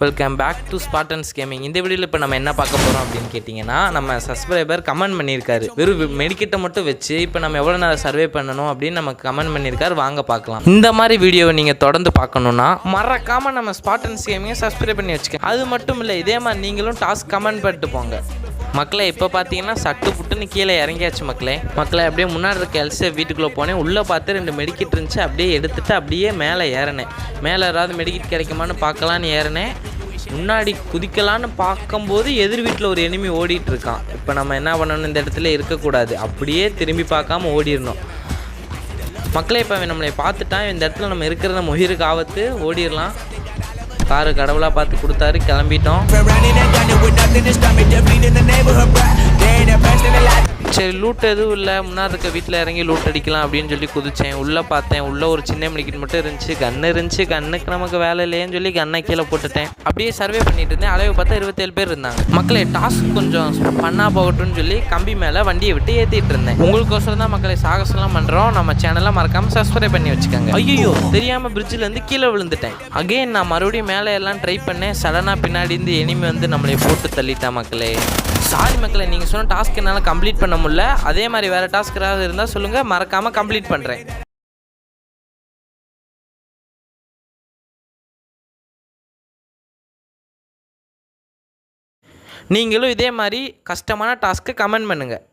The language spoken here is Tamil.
Welcome back to Spartans Gaming இந்த வீடியோவில் இப்போ நம்ம என்ன பார்க்க போகிறோம் அப்படின்னு கேட்டிங்கன்னா நம்ம சப்ஸ்கிரைபர் கமெண்ட் பண்ணியிருக்காரு. வெறும் மெடிக்கிட்ட மட்டும் வச்சு இப்போ நம்ம எவ்வளோ நேரம் சர்வே பண்ணணும் அப்படின்னு நமக்கு கமெண்ட் பண்ணியிருக்காரு. வாங்க பார்க்கலாம். இந்த மாதிரி வீடியோவை நீங்கள் தொடர்ந்து பார்க்கணுன்னா மறக்காமல் நம்ம ஸ்பாட்டன்ஸ் கேமிங்கை சப்ஸ்கிரைப் பண்ணி வச்சுக்கோங்க. அது மட்டும் இல்லை இதே மாதிரி நீங்களும் டாஸ்க் கமெண்ட் பண்ணிட்டு போங்க. மக்களை இப்போ பார்த்தீங்கன்னா சட்டு புட்டுன்னு கீழே இறங்கியாச்சு மக்களே. மக்களை அப்படியே முன்னாடி இருக்க எல்சே வீட்டுக்குள்ளே போனேன். உள்ளே பார்த்து ரெண்டு மெடிக்கிட் இருந்துச்சு. அப்படியே எடுத்துகிட்டு அப்படியே மேலே ஏறினேன். மேலே ஏதாவது மெடிக்கிட் கிடைக்குமான்னு பார்க்கலான்னு ஏறினேன். முன்னாடி குதிக்கலான்னு பார்க்கும்போது எதிர் வீட்டில் ஒரு எனிமி ஓடிட்டு இருக்கான். இப்போ நம்ம என்ன பண்ணணும்? இந்த இடத்துல இருக்கக்கூடாது. அப்படியே திரும்பி பார்க்காம ஓடிடணும். மக்களே இப்போ அவன் நம்மளை பார்த்துட்டான். இந்த இடத்துல நம்ம இருக்கிறத உயிருக்கு ஆபத்து ஓடிடலாம். காரு கடவுளாக பார்த்து கொடுத்தாரு. கிளம்பிட்டோம். சரி லூட் எதுவும் இல்லை. முன்னாடி இருக்க வீட்டில் இறங்கி லூட் அடிக்கலாம் அப்படின்னு சொல்லி குதித்தேன் உள்ளே பார்த்தேன். உள்ளே ஒரு சின்ன மணிக்கிட்டு மட்டும் இருந்துச்சு. கன்று இருந்துச்சு. கண்ணுக்கு நமக்கு வேலை இல்லையேன்னு சொல்லி கண்ணை கீழே போட்டுட்டேன். அப்படியே சர்வே பண்ணிட்டு இருந்தேன். அளவு பார்த்தா இருபத்தேழு பேர் இருந்தாங்க. மக்களே டாஸ்க் கொஞ்சம் பண்ணா போகட்டும்னு சொல்லி கம்பி மேலே வண்டியை விட்டு ஏற்றிட்டு இருந்தேன். உங்களுக்கோசரம் தான் மக்களை சாகசம்லாம் பண்ணுறோம் நம்ம சேனலை மறக்காமல் சப்ஸ்கிரைப் பண்ணி வச்சுக்கோங்க. ஐயோ தெரியாமல் பிரிட்ஜிலேருந்து கீழே விழுந்துட்டேன். அகைன் நான் மறுபடியும் மேலே எல்லாம் ட்ரை பண்ணேன். சடனாக பின்னாடி இருந்து எனிமி வந்து நம்மளை போட்டு தள்ளிட்டா மக்களே. சாரி மக்களை நீங்கள் சொன்ன டாஸ்க் என்னால் கம்ப்ளீட் பண்ண முடியல. அதே மாதிரி வேறு டாஸ்க் ஏதாவது இருந்தால் சொல்லுங்கள் மறக்காமல் கம்ப்ளீட் பண்ணுறேன் நீங்களும் இதே மாதிரி கஷ்டமான டாஸ்க்கு கமெண்ட் பண்ணுங்கள்